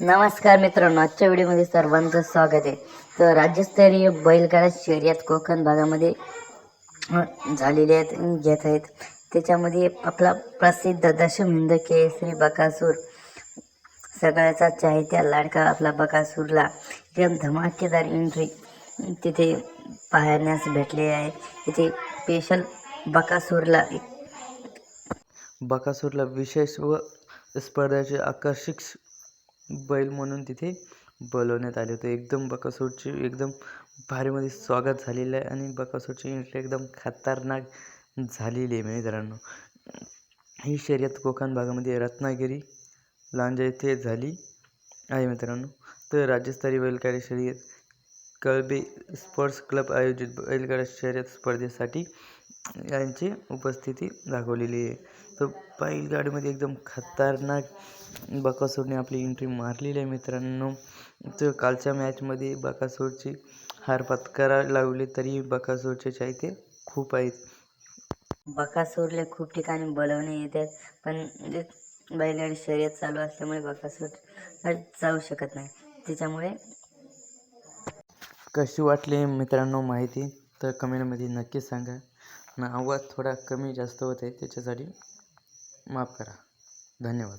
नमस्कार मित्रांनो आजच्या व्हिडिओमध्ये सर्वांचं स्वागत आहे. तर राज्यस्तरीय बैलगाडा शर्यत कोकण भागामध्ये झालेले आहेत घेत आहेत. त्याच्यामध्ये आपला प्रसिद्ध दशमिंद केसरी बकासूर सगळ्याचा चाहत्या लाडका आपला बकासूरला एकदम धमाकेदार एंट्री तिथे पाहण्यास भेटले आहे. तिथे स्पेशल बकासूरला बकासूरला विशेष व स्पर्धाचे आकर्षक बैल म्हणून तिथे बोलवण्यात आले होते. एकदम बकासूरचे एकदम भारीमध्ये स्वागत झालेलं आहे आणि बकासूरची एंट्री एकदम खतरनाक झालेली आहे मित्रांनो ही शर्यत कोकण भागामध्ये रत्नागिरी लांजा येथे झाली आहे मित्रांनो. तर राज्यस्तरीय बैलगाडी शर्यत कळबे स्पोर्ट्स क्लब आयोजित बैलगाडा शर्यत स्पर्धेसाठी यांची उपस्थिती दाखवलेली आहे. तर बैलगाडीमध्ये एकदम खतरनाक बकासूरने आपली एंट्री मारलेली आहे मित्रांनो. तर कालच्या मॅचमध्ये बकासूरची हार पत्करावी लागली तरी बकासूरचे चाहते खूप आहेत. बकासूरला खूप ठिकाणी बोलवणे येतात पण बैलगाडी शर्यत चालू असल्यामुळे बकासूर जाऊ शकत नाही. त्याच्यामुळे कशी वाटली मित्रांनो माहिती? तर कमेंटमध्ये नक्की सांगा. आणि आवाज थोडा कमी जास्त होत आहे त्याच्यासाठी माफ करा. धन्यवाद.